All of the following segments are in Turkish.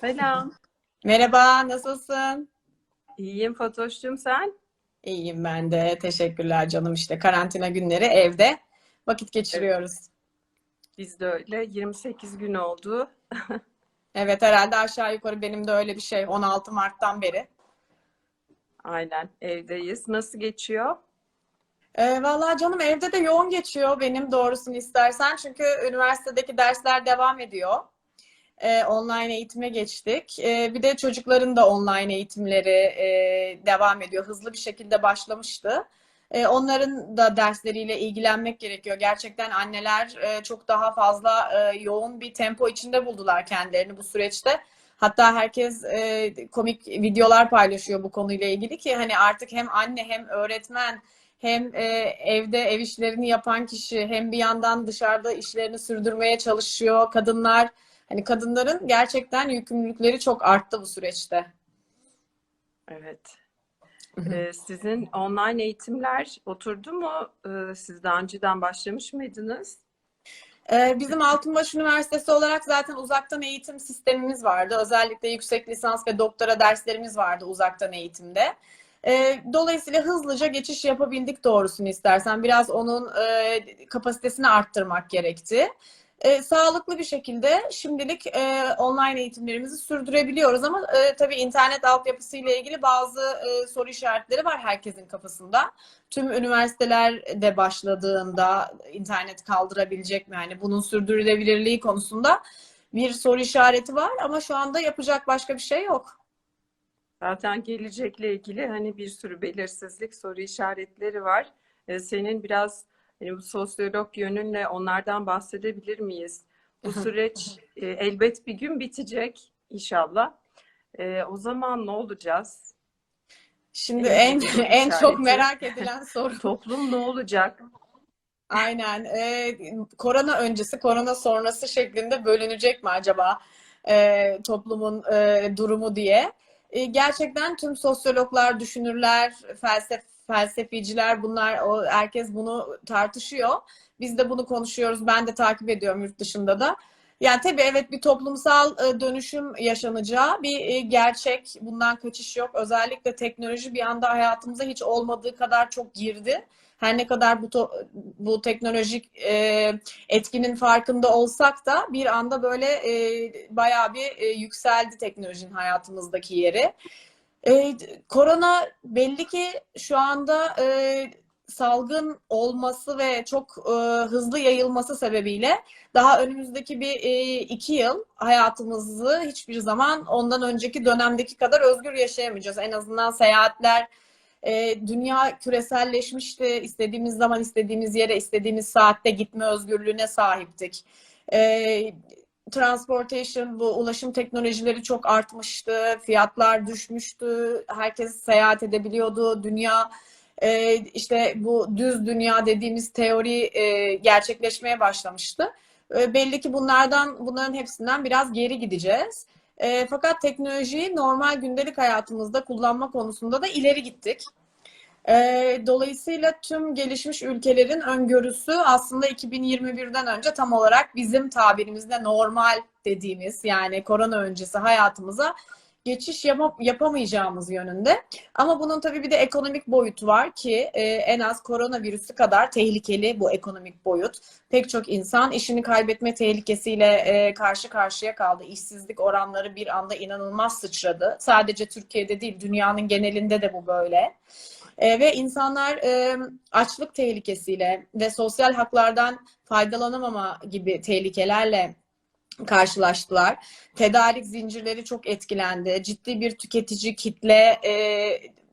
Selam. Merhaba, nasılsın? İyiyim Fatoş'cum sen? İyiyim ben de. Teşekkürler canım. İşte karantina günleri evde vakit geçiriyoruz. Biz de öyle. 28 gün oldu. Evet, herhalde aşağı yukarı benim de öyle bir şey. 16 Mart'tan beri. Aynen evdeyiz. Nasıl geçiyor? Ee, vallahi canım evde de yoğun geçiyor benim doğrusunu istersen. Çünkü üniversitedeki dersler devam ediyor. Ee, online eğitime geçtik. Ee, bir de çocukların da online eğitimleri e, devam ediyor. Hızlı bir şekilde başlamıştı. Ee, onların da dersleriyle ilgilenmek gerekiyor. Gerçekten anneler e, çok daha fazla e, yoğun bir tempo içinde buldular kendilerini bu süreçte. Hatta herkes e, komik videolar paylaşıyor bu konuyla ilgili ki hani artık hem anne hem öğretmen hem e, evde ev işlerini yapan kişi hem bir yandan dışarıda işlerini sürdürmeye çalışıyor kadınlar. Hani kadınların gerçekten yükümlülükleri çok arttı bu süreçte. Evet. Ee, sizin online eğitimler oturdu mu? Ee, siz daha önceden başlamış mıydınız? Ee, Bizim Altınbaş Üniversitesi olarak zaten uzaktan eğitim sistemimiz vardı. Özellikle yüksek lisans ve doktora derslerimiz vardı uzaktan eğitimde. Ee, Dolayısıyla hızlıca geçiş yapabildik doğrusunu istersen. Biraz onun e, kapasitesini arttırmak gerekti. E, sağlıklı bir şekilde şimdilik e, online eğitimlerimizi sürdürebiliyoruz ama e, tabii internet altyapısıyla ilgili bazı e, soru işaretleri var herkesin kafasında. Tüm üniversiteler de başladığında internet kaldırabilecek mi? Yani bunun sürdürülebilirliği konusunda bir soru işareti var ama şu anda yapacak başka bir şey yok. Zaten gelecekle ilgili hani bir sürü belirsizlik, soru işaretleri var. Ee, senin biraz hani bu sosyolog yönünle onlardan bahsedebilir miyiz? Bu süreç e, elbet bir gün bitecek inşallah. Ee, o zaman ne olacağız? Şimdi en soru en çok merak edilen soru. Toplum ne olacak? Aynen. Ee, korona öncesi, korona sonrası şeklinde bölünecek mi acaba e, toplumun e, durumu diye. E, gerçekten tüm sosyologlar, düşünürler, felsef, felsefeciler bunlar, o, herkes bunu tartışıyor. Biz de bunu konuşuyoruz. Ben de takip ediyorum yurt dışında da. Yani tabii evet bir toplumsal e, dönüşüm yaşanacağı bir e, gerçek. Bundan kaçış yok. Özellikle teknoloji bir anda hayatımıza hiç olmadığı kadar çok girdi. Her ne kadar bu bu teknolojik e, etkinin farkında olsak da bir anda böyle e, bayağı bir e, yükseldi teknolojinin hayatımızdaki yeri. E, korona belli ki şu anda e, salgın olması ve çok e, hızlı yayılması sebebiyle daha önümüzdeki bir e, iki yıl hayatımızı hiçbir zaman ondan önceki dönemdeki kadar özgür yaşayamayacağız. En azından seyahatler e, dünya küreselleşmişti. İstediğimiz zaman istediğimiz yere istediğimiz saatte gitme özgürlüğüne sahiptik. E, transportation, bu ulaşım teknolojileri çok artmıştı. Fiyatlar düşmüştü. Herkes seyahat edebiliyordu. Dünya e, işte bu düz dünya dediğimiz teori e, gerçekleşmeye başlamıştı. E, belli ki bunlardan bunların hepsinden biraz geri gideceğiz. E, fakat teknolojiyi normal gündelik hayatımızda kullanma konusunda da ileri gittik. E, dolayısıyla tüm gelişmiş ülkelerin öngörüsü aslında 2021'den önce tam olarak bizim tabirimizde normal dediğimiz yani korona öncesi hayatımıza geçiş yapa- yapamayacağımız yönünde. Ama bunun tabii bir de ekonomik boyutu var ki e, en az koronavirüsü kadar tehlikeli bu ekonomik boyut. Pek çok insan işini kaybetme tehlikesiyle e, karşı karşıya kaldı. İşsizlik oranları bir anda inanılmaz sıçradı. Sadece Türkiye'de değil, dünyanın genelinde de bu böyle. E, ve insanlar e, açlık tehlikesiyle ve sosyal haklardan faydalanamama gibi tehlikelerle karşılaştılar. Tedarik zincirleri çok etkilendi. Ciddi bir tüketici kitle e,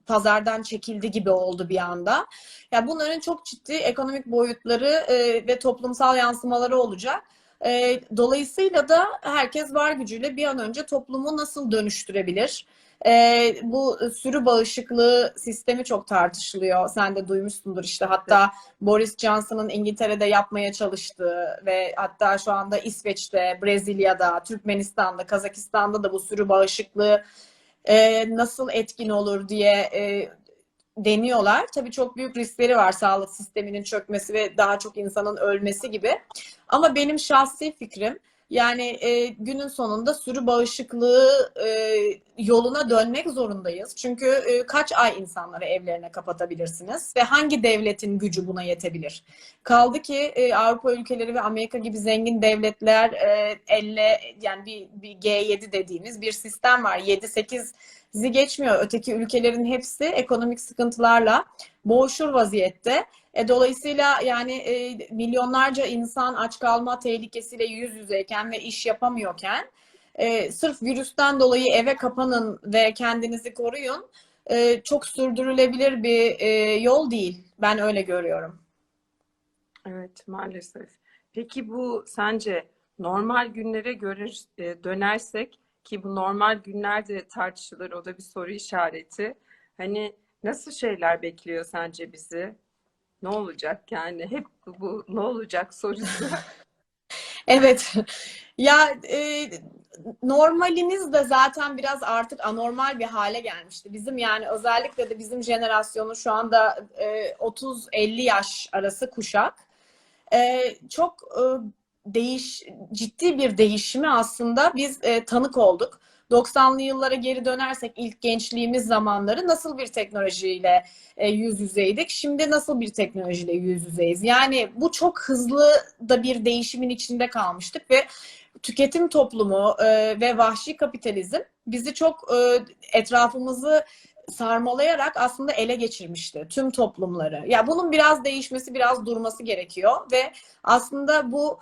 pazardan çekildi gibi oldu bir anda. Ya bunların çok ciddi ekonomik boyutları e, ve toplumsal yansımaları olacak. E, dolayısıyla da herkes var gücüyle bir an önce toplumu nasıl dönüştürebilir? E, bu sürü bağışıklığı sistemi çok tartışılıyor. Sen de duymuşsundur işte hatta Boris Johnson'ın İngiltere'de yapmaya çalıştığı ve hatta şu anda İsveç'te, Brezilya'da, Türkmenistan'da, Kazakistan'da da bu sürü bağışıklığı e, nasıl etkin olur diye e, deniyorlar. Tabii çok büyük riskleri var sağlık sisteminin çökmesi ve daha çok insanın ölmesi gibi. Ama benim şahsi fikrim Yani e, günün sonunda sürü bağışıklığı e, yoluna dönmek zorundayız. Çünkü e, kaç ay insanları evlerine kapatabilirsiniz ve hangi devletin gücü buna yetebilir? Kaldı ki e, Avrupa ülkeleri ve Amerika gibi zengin devletler e, elle yani bir, bir G7 dediğimiz bir sistem var. 7-8'i geçmiyor. Öteki ülkelerin hepsi ekonomik sıkıntılarla boğuşur vaziyette. E, dolayısıyla yani e, milyonlarca insan aç kalma tehlikesiyle yüz yüzeyken ve iş yapamıyorken e, sırf virüsten dolayı eve kapanın ve kendinizi koruyun e, çok sürdürülebilir bir e, yol değil. Ben öyle görüyorum. Evet, maalesef. Peki bu sence normal günlere göre e, dönersek ki bu normal günlerde tartışılır, o da bir soru işareti. Hani nasıl şeyler bekliyor sence bizi? Ne olacak yani? Hep bu, ne olacak sorusu. Evet. Ya e, normalimiz de zaten biraz artık anormal bir hale gelmişti. Bizim yani özellikle de bizim jenerasyonu şu anda e, 30-50 yaş arası kuşak e, çok e, değiş ciddi bir değişimi aslında biz e, tanık olduk. 90'lı yıllara geri dönersek ilk gençliğimiz zamanları nasıl bir teknolojiyle e, yüz yüzeydik? Şimdi nasıl bir teknolojiyle yüz yüzeyiz? Yani bu çok hızlı da bir değişimin içinde kalmıştık ve tüketim toplumu e, ve vahşi kapitalizm bizi çok e, etrafımızı sarmalayarak aslında ele geçirmişti tüm toplumları. Ya bunun biraz değişmesi, biraz durması gerekiyor ve aslında bu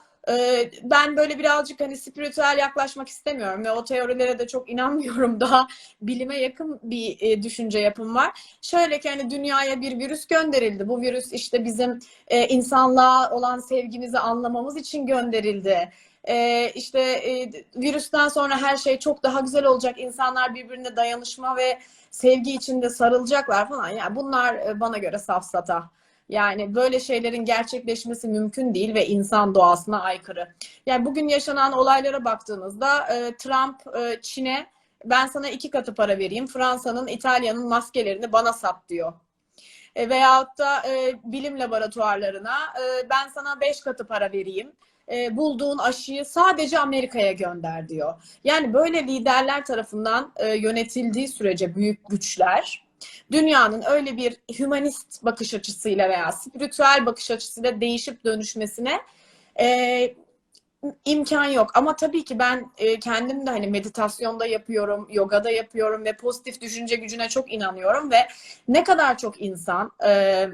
ben böyle birazcık hani spiritüel yaklaşmak istemiyorum ve o teorilere de çok inanmıyorum. Daha bilime yakın bir e, düşünce yapım var. Şöyle ki hani dünyaya bir virüs gönderildi. Bu virüs işte bizim e, insanlığa olan sevgimizi anlamamız için gönderildi. E, işte e, virüsten sonra her şey çok daha güzel olacak. İnsanlar birbirine dayanışma ve sevgi içinde sarılacaklar falan. Yani bunlar e, bana göre safsata. Yani böyle şeylerin gerçekleşmesi mümkün değil ve insan doğasına aykırı. Yani bugün yaşanan olaylara baktığınızda e, Trump e, Çin'e ben sana iki katı para vereyim. Fransa'nın, İtalya'nın maskelerini bana sat diyor. E, veyahut da e, bilim laboratuvarlarına ben sana beş katı para vereyim. Bulduğun aşıyı sadece Amerika'ya gönder diyor. Yani böyle liderler tarafından yönetildiği sürece büyük güçler dünyanın öyle bir hümanist bakış açısıyla veya spiritüel bakış açısıyla değişip dönüşmesine e, imkan yok. Ama tabii ki ben e, kendim de hani meditasyonda yapıyorum, yogada yapıyorum ve pozitif düşünce gücüne çok inanıyorum ve ne kadar çok insan e,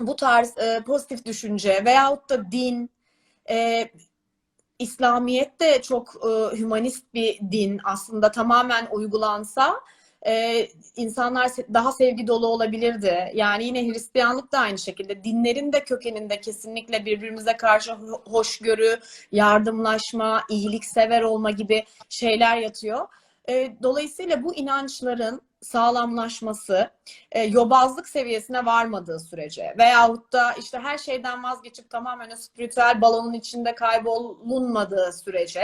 bu tarz e, pozitif düşünce veyahut da din, e, İslamiyet de çok e, hümanist bir din aslında tamamen uygulansa e, insanlar daha sevgi dolu olabilirdi. Yani yine Hristiyanlık da aynı şekilde. Dinlerin de kökeninde kesinlikle birbirimize karşı hoşgörü, yardımlaşma, iyiliksever olma gibi şeyler yatıyor. E, dolayısıyla bu inançların sağlamlaşması e, yobazlık seviyesine varmadığı sürece veyahut da işte her şeyden vazgeçip tamamen o spiritüel balonun içinde kaybolunmadığı sürece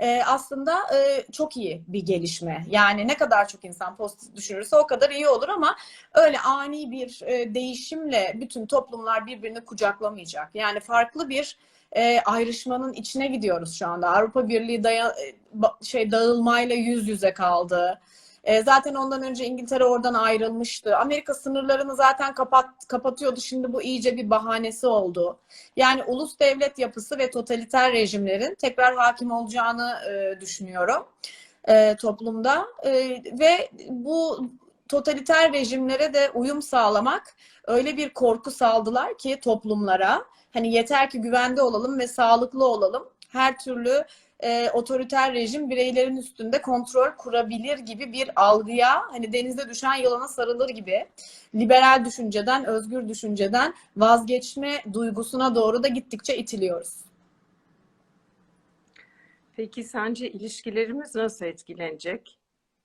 e, aslında e, çok iyi bir gelişme. Yani ne kadar çok insan pozitif düşünürse o kadar iyi olur ama öyle ani bir e, değişimle bütün toplumlar birbirini kucaklamayacak. Yani farklı bir e, ayrışmanın içine gidiyoruz şu anda. Avrupa Birliği daya, e, şey dağılmayla yüz yüze kaldı. E, zaten ondan önce İngiltere oradan ayrılmıştı. Amerika sınırlarını zaten kapat, kapatıyordu. Şimdi bu iyice bir bahanesi oldu. Yani ulus devlet yapısı ve totaliter rejimlerin tekrar hakim olacağını e, düşünüyorum e, toplumda. E, ve bu totaliter rejimlere de uyum sağlamak öyle bir korku saldılar ki toplumlara. Hani yeter ki güvende olalım ve sağlıklı olalım. Her türlü e, otoriter rejim bireylerin üstünde kontrol kurabilir gibi bir algıya hani denizde düşen yılana sarılır gibi liberal düşünceden, özgür düşünceden vazgeçme duygusuna doğru da gittikçe itiliyoruz. Peki sence ilişkilerimiz nasıl etkilenecek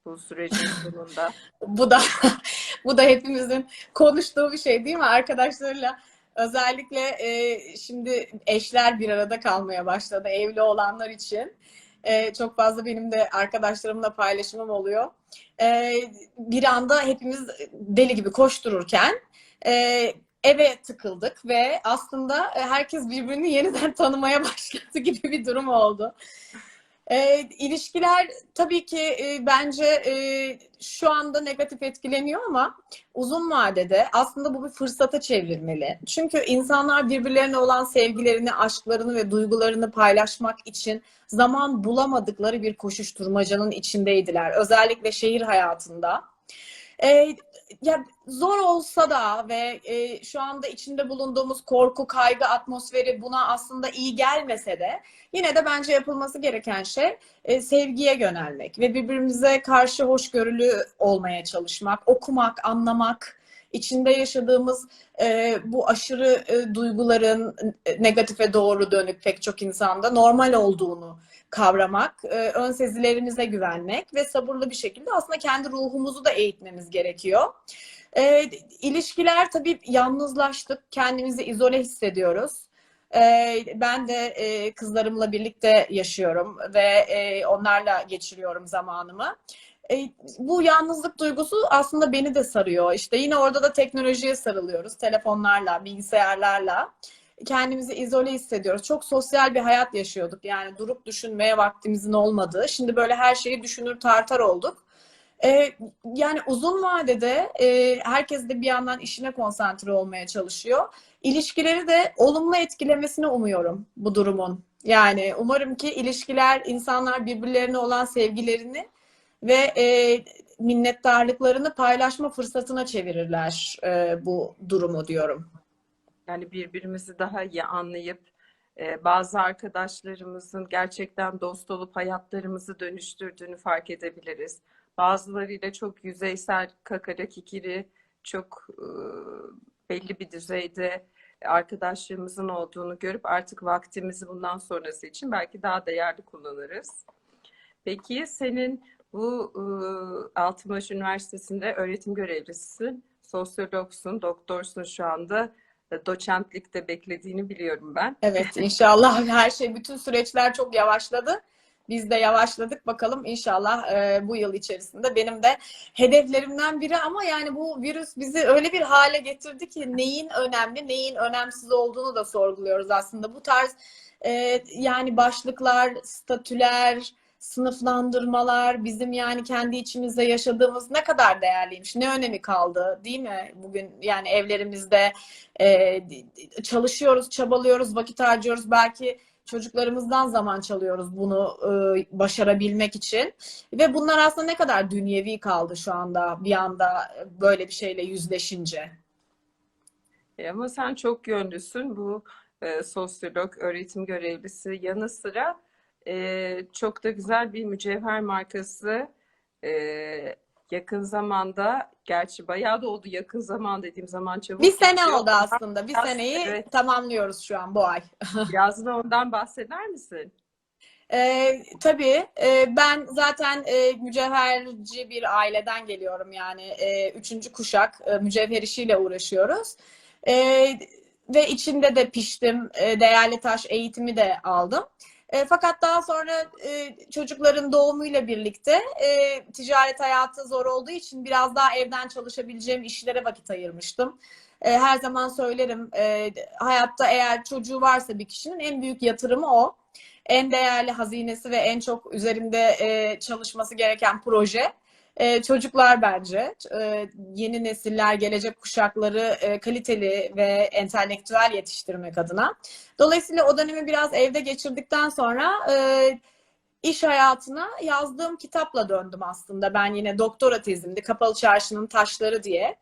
bu sürecin sonunda? bu da bu da hepimizin konuştuğu bir şey değil mi arkadaşlarıyla? Özellikle e, şimdi eşler bir arada kalmaya başladı evli olanlar için. E, çok fazla benim de arkadaşlarımla paylaşımım oluyor. E, bir anda hepimiz deli gibi koştururken e, eve tıkıldık ve aslında e, herkes birbirini yeniden tanımaya başladı gibi bir durum oldu. E, ilişkiler tabii ki e, bence e, şu anda negatif etkileniyor ama uzun vadede aslında bu bir fırsata çevrilmeli. Çünkü insanlar birbirlerine olan sevgilerini, aşklarını ve duygularını paylaşmak için zaman bulamadıkları bir koşuşturmacanın içindeydiler. Özellikle şehir hayatında. E, ya zor olsa da ve e, şu anda içinde bulunduğumuz korku, kaygı atmosferi buna aslında iyi gelmese de yine de bence yapılması gereken şey e, sevgiye yönelmek ve birbirimize karşı hoşgörülü olmaya çalışmak, okumak, anlamak, içinde yaşadığımız e, bu aşırı e, duyguların e, negatife doğru dönük pek çok insanda normal olduğunu kavramak, e, ön sezilerimize güvenmek ve sabırlı bir şekilde aslında kendi ruhumuzu da eğitmemiz gerekiyor. E, ilişkiler tabii yalnızlaştık, kendimizi izole hissediyoruz. E, ben de e, kızlarımla birlikte yaşıyorum ve e, onlarla geçiriyorum zamanımı. E, bu yalnızlık duygusu aslında beni de sarıyor. İşte yine orada da teknolojiye sarılıyoruz, telefonlarla, bilgisayarlarla kendimizi izole hissediyoruz. Çok sosyal bir hayat yaşıyorduk. Yani durup düşünmeye vaktimizin olmadığı. Şimdi böyle her şeyi düşünür tartar olduk. Ee, yani uzun vadede e, herkes de bir yandan işine konsantre olmaya çalışıyor. İlişkileri de olumlu etkilemesini umuyorum bu durumun. Yani umarım ki ilişkiler, insanlar birbirlerine olan sevgilerini ve e, minnettarlıklarını paylaşma fırsatına çevirirler e, bu durumu diyorum. Yani birbirimizi daha iyi anlayıp e, bazı arkadaşlarımızın gerçekten dost olup hayatlarımızı dönüştürdüğünü fark edebiliriz. Bazılarıyla çok yüzeysel, kakara kikiri, çok e, belli bir düzeyde arkadaşlığımızın olduğunu görüp artık vaktimizi bundan sonrası için belki daha değerli kullanırız. Peki senin bu e, Altınbaş Üniversitesi'nde öğretim görevlisisin, sosyologsun, doktorsun şu anda doçentlikte beklediğini biliyorum ben. Evet inşallah her şey bütün süreçler çok yavaşladı. Biz de yavaşladık bakalım inşallah e, bu yıl içerisinde benim de hedeflerimden biri ama yani bu virüs bizi öyle bir hale getirdi ki neyin önemli neyin önemsiz olduğunu da sorguluyoruz aslında. Bu tarz e, yani başlıklar, statüler, sınıflandırmalar bizim yani kendi içimizde yaşadığımız ne kadar değerliymiş, ne önemi kaldı değil mi? Bugün yani evlerimizde e, çalışıyoruz, çabalıyoruz, vakit harcıyoruz. Belki çocuklarımızdan zaman çalıyoruz bunu e, başarabilmek için. Ve bunlar aslında ne kadar dünyevi kaldı şu anda bir anda böyle bir şeyle yüzleşince. E, ama sen çok yönlüsün. Bu e, sosyolog, öğretim görevlisi yanı sıra e, çok da güzel bir mücevher markası e, yakın zamanda gerçi bayağı da oldu yakın zaman dediğim zaman çabuk Bir sene geçiyor. oldu aslında. Bir Biraz- seneyi evet. tamamlıyoruz şu an bu ay. Biraz da ondan bahseder misin? Ee, tabii e, ben zaten e, mücevherci bir aileden geliyorum yani e, üçüncü kuşak e, mücevher işiyle uğraşıyoruz E, ve içinde de piştim e, değerli taş eğitimi de aldım. E, fakat daha sonra e, çocukların doğumuyla birlikte e, ticaret hayatı zor olduğu için biraz daha evden çalışabileceğim işlere vakit ayırmıştım. E, her zaman söylerim e, hayatta eğer çocuğu varsa bir kişinin en büyük yatırımı o en değerli hazinesi ve en çok üzerinde e, çalışması gereken proje e, çocuklar bence. E, yeni nesiller, gelecek kuşakları e, kaliteli ve entelektüel yetiştirmek adına. Dolayısıyla o dönemi biraz evde geçirdikten sonra e, iş hayatına yazdığım kitapla döndüm aslında. Ben yine doktora tezimdi Kapalı Çarşı'nın Taşları diye.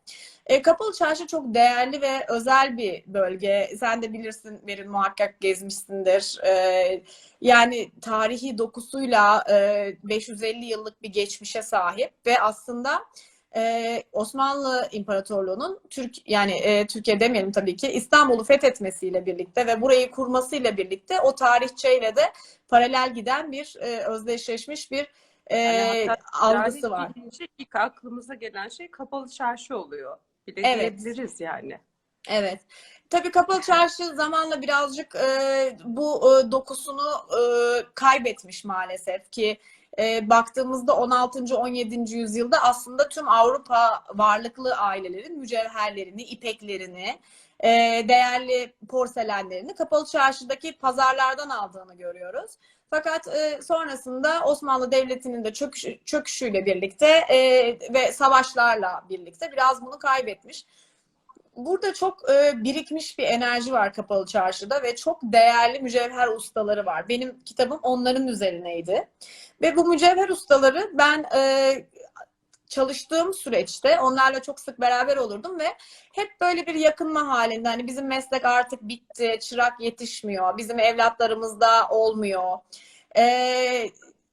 E, Kapalı Çarşı çok değerli ve özel bir bölge. Sen de bilirsin Merin muhakkak gezmişsindir. E, yani tarihi dokusuyla e, 550 yıllık bir geçmişe sahip ve aslında e, Osmanlı İmparatorluğu'nun Türk yani e, Türkiye demeyelim tabii ki İstanbul'u fethetmesiyle birlikte ve burayı kurmasıyla birlikte o tarihçeyle de paralel giden bir e, özdeşleşmiş bir e, Yani algısı var. deyince ilk aklımıza gelen şey kapalı çarşı oluyor. Bile Evet. diyebiliriz yani. Evet. Tabii Kapalı Çarşı zamanla birazcık e, bu e, dokusunu e, kaybetmiş maalesef ki e, baktığımızda 16. 17. yüzyılda aslında tüm Avrupa varlıklı ailelerin mücevherlerini, ipeklerini, e, değerli porselenlerini kapalı çarşıdaki pazarlardan aldığını görüyoruz. Fakat e, sonrasında Osmanlı Devleti'nin de çöküşü, çöküşüyle birlikte e, ve savaşlarla birlikte biraz bunu kaybetmiş. Burada çok e, birikmiş bir enerji var Kapalı Çarşı'da ve çok değerli mücevher ustaları var. Benim kitabım onların üzerineydi. Ve bu mücevher ustaları ben e, çalıştığım süreçte onlarla çok sık beraber olurdum ve hep böyle bir yakınma halinde. Hani bizim meslek artık bitti, çırak yetişmiyor, bizim evlatlarımız da olmuyor. Ee,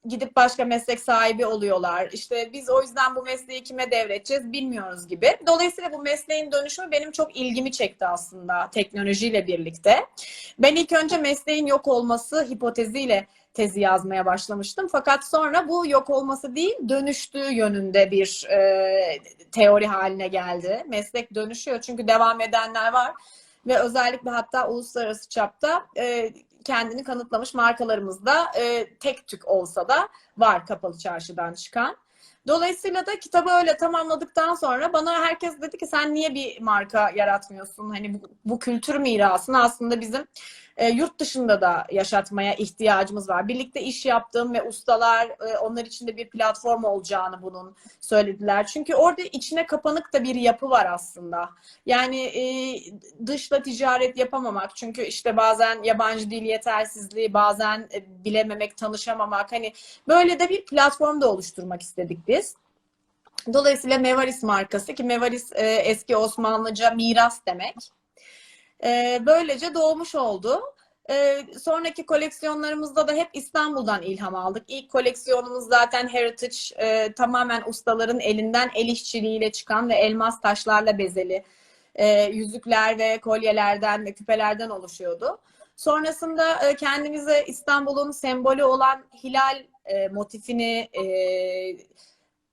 gidip başka meslek sahibi oluyorlar. İşte biz o yüzden bu mesleği kime devredeceğiz bilmiyoruz gibi. Dolayısıyla bu mesleğin dönüşümü benim çok ilgimi çekti aslında teknolojiyle birlikte. Ben ilk önce mesleğin yok olması hipoteziyle tezi yazmaya başlamıştım. Fakat sonra bu yok olması değil, dönüştüğü yönünde bir e, teori haline geldi. Meslek dönüşüyor çünkü devam edenler var ve özellikle hatta uluslararası çapta e, kendini kanıtlamış markalarımız da e, tek tük olsa da var kapalı çarşıdan çıkan. Dolayısıyla da kitabı öyle tamamladıktan sonra bana herkes dedi ki sen niye bir marka yaratmıyorsun? Hani bu, bu kültür mirasını aslında bizim e, yurt dışında da yaşatmaya ihtiyacımız var. Birlikte iş yaptığım ve ustalar e, onlar için de bir platform olacağını bunun söylediler. Çünkü orada içine kapanık da bir yapı var aslında. Yani e, dışla ticaret yapamamak. Çünkü işte bazen yabancı dil yetersizliği, bazen e, bilememek, tanışamamak. Hani böyle de bir platform da oluşturmak istedik biz. Dolayısıyla Mevaris markası ki Mevaris e, eski Osmanlıca miras demek. E, böylece doğmuş oldu. E, sonraki koleksiyonlarımızda da hep İstanbul'dan ilham aldık. İlk koleksiyonumuz zaten Heritage e, tamamen ustaların elinden el işçiliğiyle çıkan ve elmas taşlarla bezeli e, yüzükler ve kolyelerden ve küpelerden oluşuyordu. Sonrasında e, kendimize İstanbul'un sembolü olan hilal e, motifini e,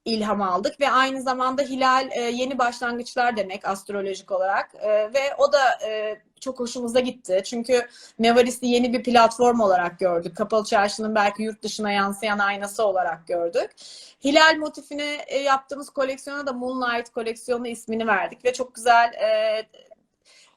ilham aldık ve aynı zamanda hilal e, yeni başlangıçlar demek astrolojik olarak e, ve o da e, çok hoşumuza gitti. Çünkü Mevaris'i yeni bir platform olarak gördük. Kapalı Çarşı'nın belki yurt dışına yansıyan aynası olarak gördük. Hilal motifine e, yaptığımız koleksiyona da Moonlight koleksiyonu ismini verdik ve çok güzel e,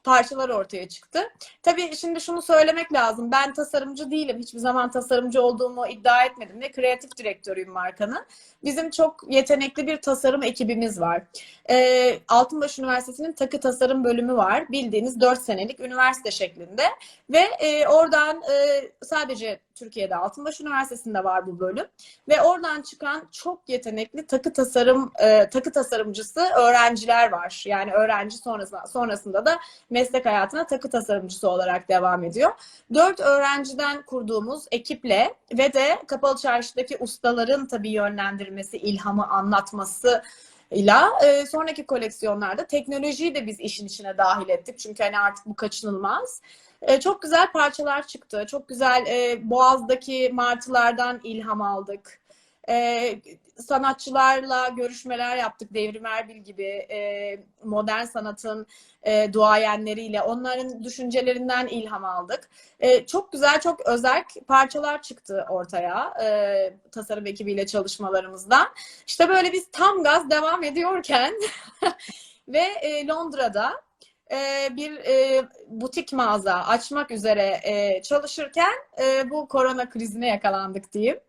parçalar ortaya çıktı. Tabii şimdi şunu söylemek lazım. Ben tasarımcı değilim. Hiçbir zaman tasarımcı olduğumu iddia etmedim ve kreatif direktörüyüm markanın. Bizim çok yetenekli bir tasarım ekibimiz var. E, Altınbaş Üniversitesi'nin takı tasarım bölümü var. Bildiğiniz 4 senelik üniversite şeklinde. Ve e, oradan e, sadece Türkiye'de Altınbaş Üniversitesi'nde var bu bölüm. Ve oradan çıkan çok yetenekli takı tasarım e, takı tasarımcısı öğrenciler var. Yani öğrenci sonrasında, sonrasında da meslek hayatına takı tasarımcısı olarak devam ediyor. Dört öğrenciden kurduğumuz ekiple ve de Kapalı Çarşı'daki ustaların tabii yönlendirmesi, ilhamı anlatması ile e, sonraki koleksiyonlarda teknolojiyi de biz işin içine dahil ettik. Çünkü hani artık bu kaçınılmaz. E, çok güzel parçalar çıktı. Çok güzel e, Boğaz'daki martılardan ilham aldık. E, sanatçılarla görüşmeler yaptık. Devrim Erbil gibi modern sanatın duayenleriyle. Onların düşüncelerinden ilham aldık. Çok güzel, çok özel parçalar çıktı ortaya tasarım ekibiyle çalışmalarımızdan. İşte böyle biz tam gaz devam ediyorken ve Londra'da e, bir e, butik mağaza açmak üzere e, çalışırken e, bu korona krizine yakalandık diyeyim.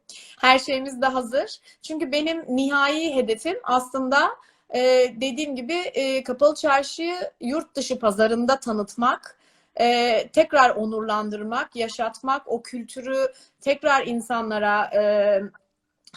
Her şeyimiz de hazır. Çünkü benim nihai hedefim aslında e, dediğim gibi e, kapalı çarşıyı yurt dışı pazarında tanıtmak, e, tekrar onurlandırmak, yaşatmak, o kültürü tekrar insanlara e,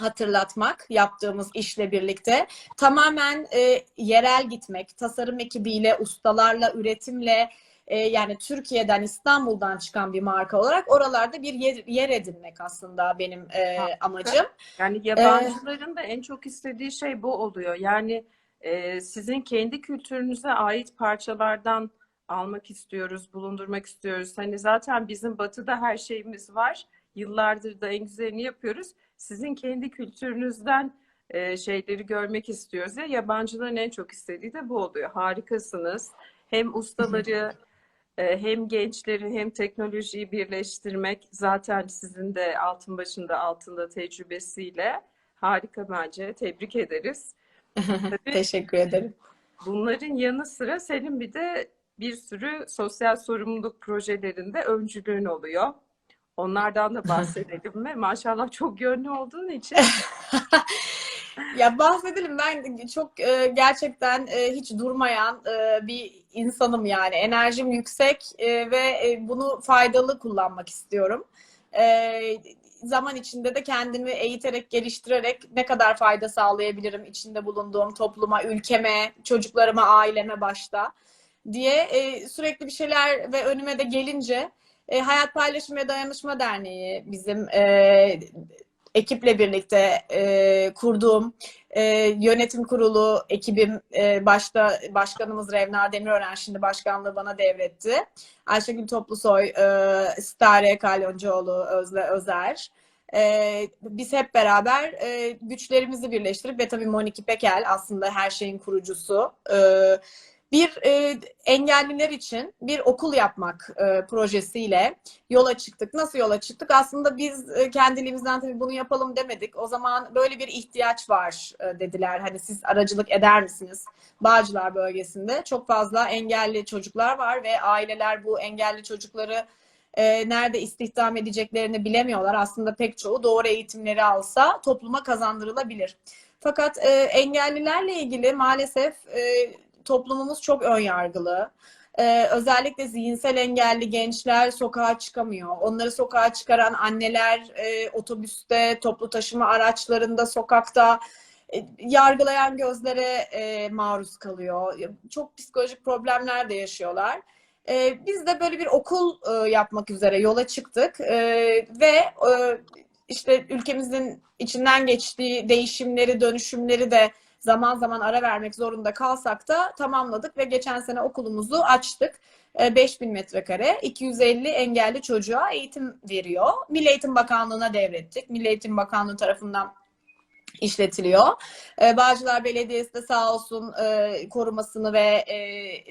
hatırlatmak yaptığımız işle birlikte tamamen e, yerel gitmek, tasarım ekibiyle, ustalarla, üretimle e, yani Türkiye'den, İstanbul'dan çıkan bir marka olarak oralarda bir yer, yer edinmek aslında benim e, amacım. Yani yabancıların da en çok istediği şey bu oluyor. Yani e, sizin kendi kültürünüze ait parçalardan almak istiyoruz, bulundurmak istiyoruz. Hani zaten bizim batıda her şeyimiz var. Yıllardır da en güzelini yapıyoruz. Sizin kendi kültürünüzden e, şeyleri görmek istiyoruz ya yabancıların en çok istediği de bu oluyor. Harikasınız. Hem ustaları e, hem gençleri hem teknolojiyi birleştirmek zaten sizin de altın başında altında tecrübesiyle harika bence. Tebrik ederiz. Tabii Teşekkür ederim. bunların yanı sıra senin bir de bir sürü sosyal sorumluluk projelerinde öncülüğün oluyor. Onlardan da bahsedelim mi? Maşallah çok yönlü olduğun için. Ya bahsedelim ben çok e, gerçekten e, hiç durmayan e, bir insanım yani enerjim yüksek e, ve e, bunu faydalı kullanmak istiyorum. E, zaman içinde de kendimi eğiterek geliştirerek ne kadar fayda sağlayabilirim içinde bulunduğum topluma, ülkeme, çocuklarıma, aileme başta diye e, sürekli bir şeyler ve önüme de gelince e, Hayat Paylaşım ve Dayanışma Derneği bizim e, ekiple birlikte e, kurduğum e, yönetim kurulu ekibim e, başta başkanımız Revna Demirören şimdi başkanlığı bana devretti. Ayşegül Toplusoy, e, Stare Kalyoncuoğlu, Özle Özer. E, biz hep beraber e, güçlerimizi birleştirip ve tabii Moniki Pekel aslında her şeyin kurucusu. E, bir e, engelliler için bir okul yapmak e, projesiyle yola çıktık. Nasıl yola çıktık? Aslında biz e, kendiliğimizden tabii bunu yapalım demedik. O zaman böyle bir ihtiyaç var e, dediler. Hani siz aracılık eder misiniz? Bağcılar bölgesinde çok fazla engelli çocuklar var ve aileler bu engelli çocukları e, nerede istihdam edeceklerini bilemiyorlar. Aslında pek çoğu doğru eğitimleri alsa topluma kazandırılabilir. Fakat e, engellilerle ilgili maalesef e, toplumumuz çok önyargılı. Ee, özellikle zihinsel engelli gençler sokağa çıkamıyor. Onları sokağa çıkaran anneler e, otobüste, toplu taşıma araçlarında, sokakta e, yargılayan gözlere e, maruz kalıyor. Çok psikolojik problemler de yaşıyorlar. E, biz de böyle bir okul e, yapmak üzere yola çıktık e, ve e, işte ülkemizin içinden geçtiği değişimleri, dönüşümleri de zaman zaman ara vermek zorunda kalsak da tamamladık ve geçen sene okulumuzu açtık. 5000 metrekare, 250 engelli çocuğa eğitim veriyor. Milli Eğitim Bakanlığı'na devrettik. Milli Eğitim Bakanlığı tarafından işletiliyor. Bağcılar Belediyesi de sağ olsun korumasını ve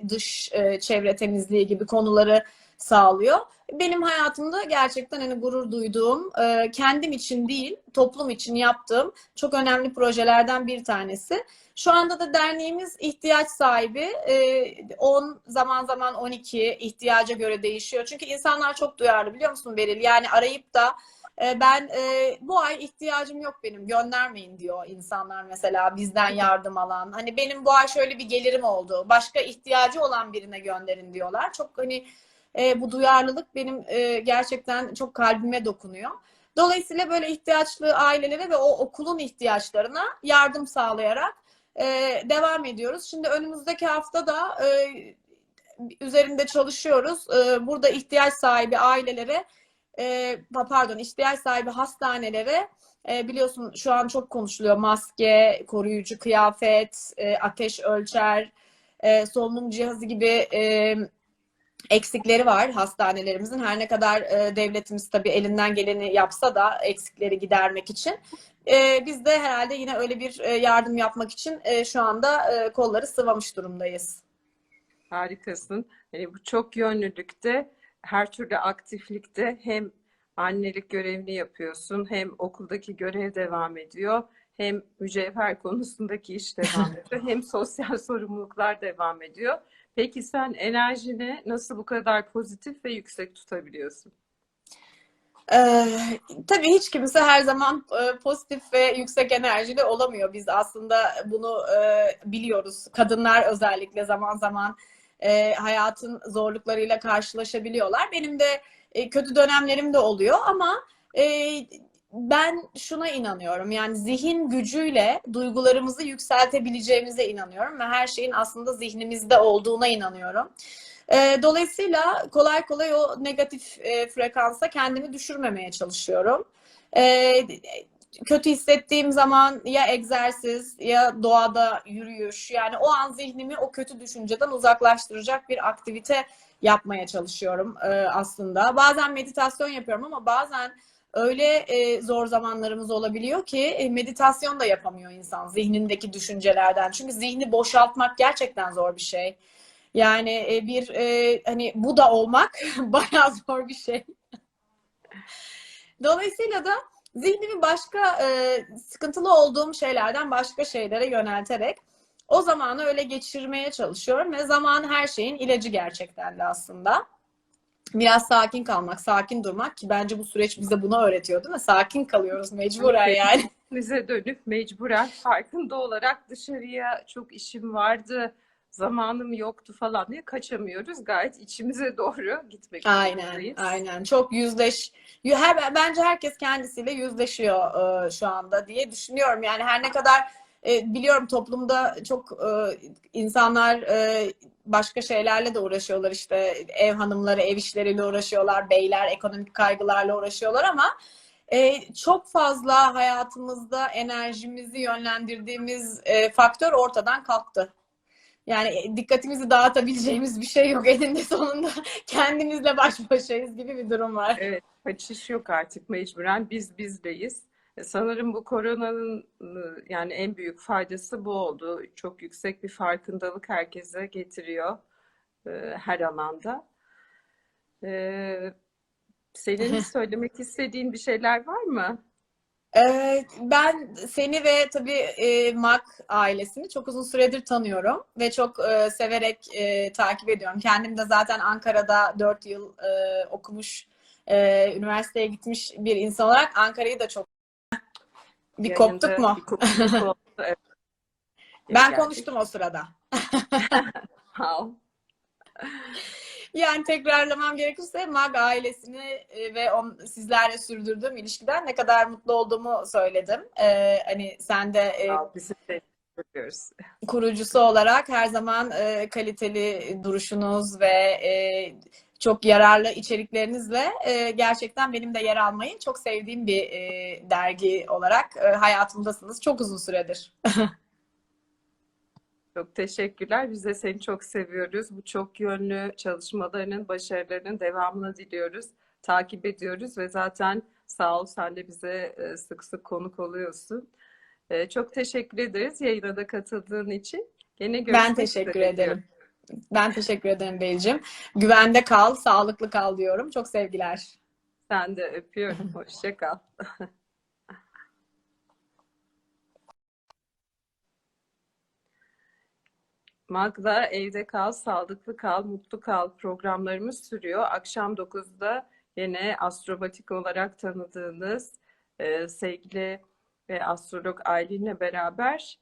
dış çevre temizliği gibi konuları sağlıyor. Benim hayatımda gerçekten hani gurur duyduğum, kendim için değil, toplum için yaptığım çok önemli projelerden bir tanesi. Şu anda da derneğimiz ihtiyaç sahibi. 10 zaman zaman 12 ihtiyaca göre değişiyor. Çünkü insanlar çok duyarlı biliyor musun Beril? Yani arayıp da ben bu ay ihtiyacım yok benim göndermeyin diyor insanlar mesela bizden yardım alan. Hani benim bu ay şöyle bir gelirim oldu. Başka ihtiyacı olan birine gönderin diyorlar. Çok hani e, bu duyarlılık benim e, gerçekten çok kalbime dokunuyor. Dolayısıyla böyle ihtiyaçlı ailelere ve o okulun ihtiyaçlarına yardım sağlayarak e, devam ediyoruz. Şimdi önümüzdeki hafta da e, üzerinde çalışıyoruz. E, burada ihtiyaç sahibi ailelere e, pardon ihtiyaç sahibi hastanelere e, biliyorsun şu an çok konuşuluyor maske, koruyucu kıyafet, e, ateş ölçer, e, solunum cihazı gibi e, eksikleri var hastanelerimizin. Her ne kadar e, devletimiz tabii elinden geleni yapsa da eksikleri gidermek için. E, biz de herhalde yine öyle bir e, yardım yapmak için e, şu anda e, kolları sıvamış durumdayız. Harikasın. Yani bu çok yönlülükte, her türlü aktiflikte hem annelik görevini yapıyorsun, hem okuldaki görev devam ediyor, hem mücevher konusundaki iş devam ediyor, hem sosyal sorumluluklar devam ediyor. Peki sen enerjini nasıl bu kadar pozitif ve yüksek tutabiliyorsun? Ee, tabii hiç kimse her zaman e, pozitif ve yüksek enerjili olamıyor. Biz aslında bunu e, biliyoruz. Kadınlar özellikle zaman zaman e, hayatın zorluklarıyla karşılaşabiliyorlar. Benim de e, kötü dönemlerim de oluyor ama e, ben şuna inanıyorum. Yani zihin gücüyle duygularımızı yükseltebileceğimize inanıyorum ve her şeyin aslında zihnimizde olduğuna inanıyorum. Dolayısıyla kolay kolay o negatif frekansa kendimi düşürmemeye çalışıyorum. Kötü hissettiğim zaman ya egzersiz ya doğada yürüyüş yani o an zihnimi o kötü düşünceden uzaklaştıracak bir aktivite yapmaya çalışıyorum aslında. Bazen meditasyon yapıyorum ama bazen öyle e, zor zamanlarımız olabiliyor ki e, meditasyon da yapamıyor insan zihnindeki düşüncelerden. Çünkü zihni boşaltmak gerçekten zor bir şey. Yani e, bir e, hani bu da olmak bayağı zor bir şey. Dolayısıyla da zihnimi başka e, sıkıntılı olduğum şeylerden başka şeylere yönelterek o zamanı öyle geçirmeye çalışıyorum ve zaman her şeyin ilacı gerçekten de aslında. Biraz sakin kalmak, sakin durmak ki bence bu süreç bize bunu öğretiyor değil mi? Sakin kalıyoruz mecburen yani. Bize dönüp mecburen farkında olarak dışarıya çok işim vardı, zamanım yoktu falan diye kaçamıyoruz. Gayet içimize doğru gitmek Aynen, zorundayız. aynen. Çok yüzleş. Her, bence herkes kendisiyle yüzleşiyor e, şu anda diye düşünüyorum. Yani her ne kadar e, biliyorum toplumda çok e, insanlar e, başka şeylerle de uğraşıyorlar işte ev hanımları ev işleriyle uğraşıyorlar, beyler ekonomik kaygılarla uğraşıyorlar ama e, çok fazla hayatımızda enerjimizi yönlendirdiğimiz e, faktör ortadan kalktı. Yani dikkatimizi dağıtabileceğimiz bir şey yok. Eninde sonunda kendimizle baş başayız gibi bir durum var. Evet, kaçış yok artık mecburen biz bizdeyiz. E, Sanırım bu koronanın ıı, yani en büyük faydası bu oldu. Çok yüksek bir farkındalık herkese getiriyor e, her alanda. Senin söylemek istediğin bir şeyler var mı? Ben seni ve tabii Mak ailesini çok uzun süredir tanıyorum ve çok severek takip ediyorum. Kendim de zaten Ankara'da 4 yıl okumuş, üniversiteye gitmiş bir insan olarak Ankara'yı da çok bir Yayında koptuk mu? bir oldu. Evet. Ben konuştum o sırada. Sağ ol. Yani tekrarlamam gerekirse Mag ailesini e, ve on, sizlerle sürdürdüğüm ilişkiden ne kadar mutlu olduğumu söyledim. Ee, hani sen de e, görüyoruz. kurucusu olarak her zaman e, kaliteli duruşunuz ve e, çok yararlı içeriklerinizle e, gerçekten benim de yer almayı çok sevdiğim bir e, dergi olarak e, hayatımdasınız çok uzun süredir. Çok teşekkürler. Biz de seni çok seviyoruz. Bu çok yönlü çalışmalarının, başarılarının devamını diliyoruz. Takip ediyoruz ve zaten sağ ol sen de bize e, sık sık konuk oluyorsun. E, Çok teşekkür ederiz yayına da katıldığın için. Gene Ben görüşmek teşekkür üzere ederim. Ben teşekkür ederim Beyciğim. Güvende kal, sağlıklı kal diyorum. Çok sevgiler. Sen de öpüyorum. Hoşça kal. Magda evde kal, sağlıklı kal, mutlu kal programlarımız sürüyor. Akşam 9'da yine astrobatik olarak tanıdığınız e, sevgili ve astrolog Aylin'le beraber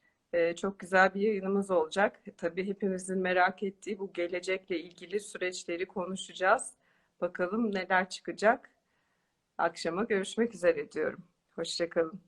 çok güzel bir yayınımız olacak. Tabii hepimizin merak ettiği bu gelecekle ilgili süreçleri konuşacağız. Bakalım neler çıkacak. Akşama görüşmek üzere diyorum. Hoşçakalın.